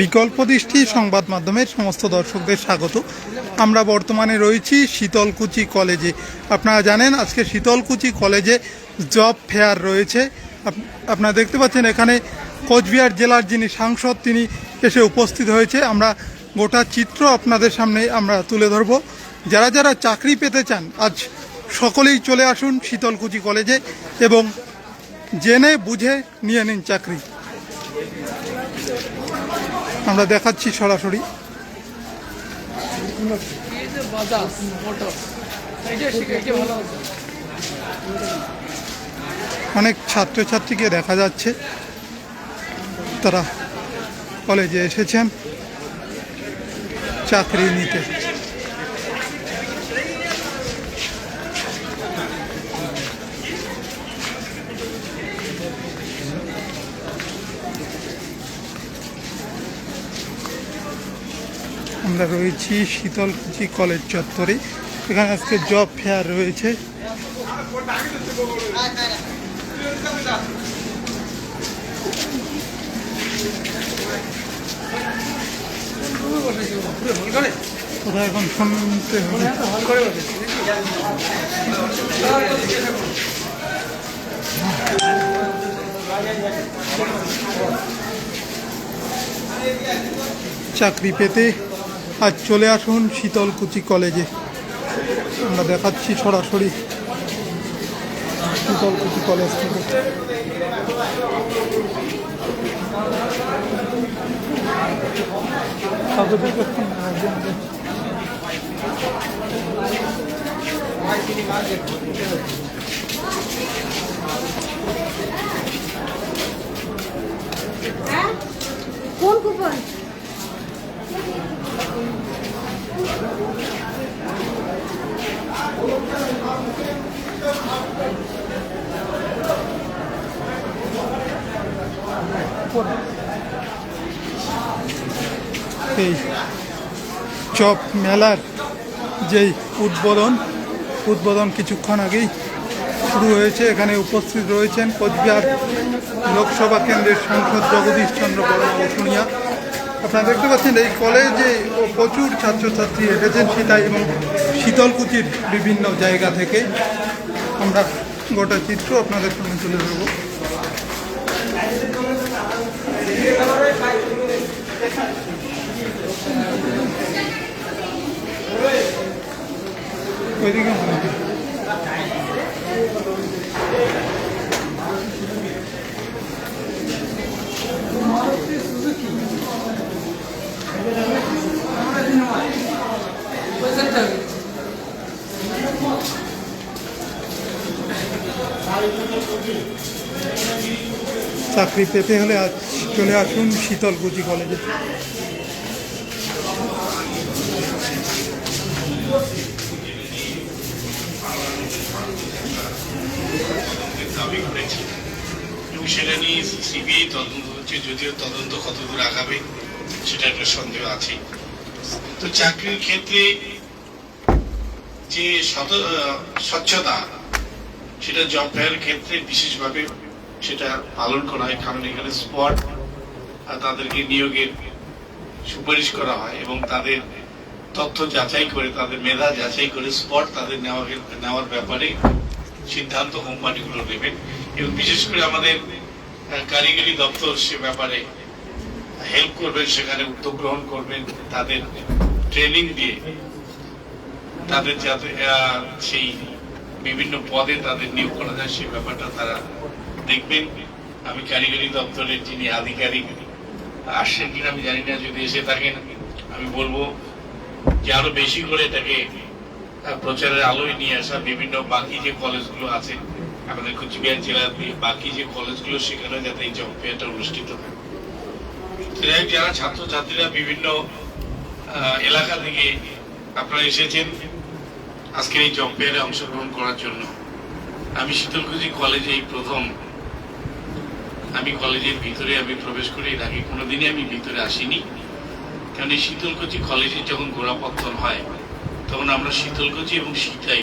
বিকল্প দৃষ্টি সংবাদ মাধ্যমের সমস্ত দর্শকদের স্বাগত। আমরা বর্তমানে রয়েছি শীতলকুচি কলেজে। আপনারা জানেন, আজকে শীতলকুচি কলেজে জব ফেয়ার রয়েছে। আপনারা দেখতে পাচ্ছেন এখানে কোচবিহার জেলার যিনি সাংসদ, তিনি এসে উপস্থিত হয়েছে। আমরা গোটা চিত্র আপনাদের সামনে আমরা তুলে ধরব। যারা যারা চাকরি পেতে চান, আজ সকলেই চলে আসুন শীতলকুচি কলেজে এবং জেনে, বুঝে নিয়ে নিন চাকরি। আমরা দেখাচ্ছি সরাসরি। অনেক ছাত্রছাত্রীকে দেখা যাচ্ছে। তারা কলেজে এসেছেন। চাকরি নিতে। আমরা রয়েছি শীতলকুচি কলেজ চত্বরে। এখানে আজকে জব ফেয়ার রয়েছে। চাকরি পেতে আজ চলে আসুন শীতলকুচি কলেজে। আমরা দেখাচ্ছি সরাসরি শীতলকুচি কলেজ থেকে কাউকে দেখবেন না, একজন- হ্যাঁ কোন কুপন এই চপ মেলার যেই উদ্বোধন উদ্বোধন কিছুক্ষণ আগেই শুরু হয়েছে। এখানে উপস্থিত রয়েছেন কোচবিহার লোকসভা কেন্দ্রের সাংসদ জগদীশ চন্দ্র বর্মা আপনারা দেখতে পাচ্ছেন এই কলেজে প্রচুর ছাত্রছাত্রী এসেছেন সীতাই এবং শীতলকুচির বিভিন্ন জায়গা থেকে। আমরা গোটা চিত্র আপনাদের সামনে তুলে ধরবো। চাকরি পেতে হলে আজ চলে আসুন শীতলকুচি কলেজে। এবং সেটা নিয়ে তদন্ত হচ্ছে যদিও তদন্ত কতদূর সেটা একটা সন্দেহ আছে তো চাকরির ক্ষেত্রে যে স্বচ্ছতা, সেটা জব ফেয়ার ক্ষেত্রে বিশেষভাবে সেটা পালন করা হয়। কারণ এখানে স্পট তাদেরকে নিয়োগের সুপারিশ করা হয় এবং তাদের তথ্য যাচাই করে, তাদের মেধা যাচাই করে স্পট তাদের নেওয়ার নেওয়ার ব্যাপারে সিদ্ধান্ত কোম্পানিগুলো নেবেন এবং বিশেষ করে আমাদের কারিগরি দপ্তর সে ব্যাপারে হেল্প করবেন, সেখানে উদ্যোগ গ্রহণ করবেন, তাদের ট্রেনিং দিয়ে তাদের যাতে সেই বিভিন্ন পদে তাদের নিয়োগ করা যায়, সে ব্যাপারটা তারা দেখবেন, আমি কারিগরি দপ্তরের যিনি আধিকারিক, আসছেন কিনা আমি জানি না, যদি এসে থাকেন, আমি বলব যে আরও বেশি করে এটাকে প্রচারের আলোয় নিয়ে আসা বিভিন্ন বাকি যে কলেজগুলো আছে, আমাদের কুচবিহার জেলার বাকি যে কলেজগুলো, সেখানে যাতে এই জম্পিয়াটা অনুষ্ঠিত হয়। যারা ছাত্রছাত্রীরা বিভিন্ন এলাকা থেকে আপনারা এসেছেন, আজকের এই জম্পিয়ারে অংশগ্রহণ করার জন্য। আমি শীতলকুচি কলেজে এই প্রথম আমি কলেজের ভিতরে আমি প্রবেশ করি এর আগে কোনোদিনই আমি ভিতরে আসিনি। কারণ এই শীতলকুচি কলেজে যখন গোড়াপত্তন হয়, তখন আমরা শীতলকুচি এবং সীতাই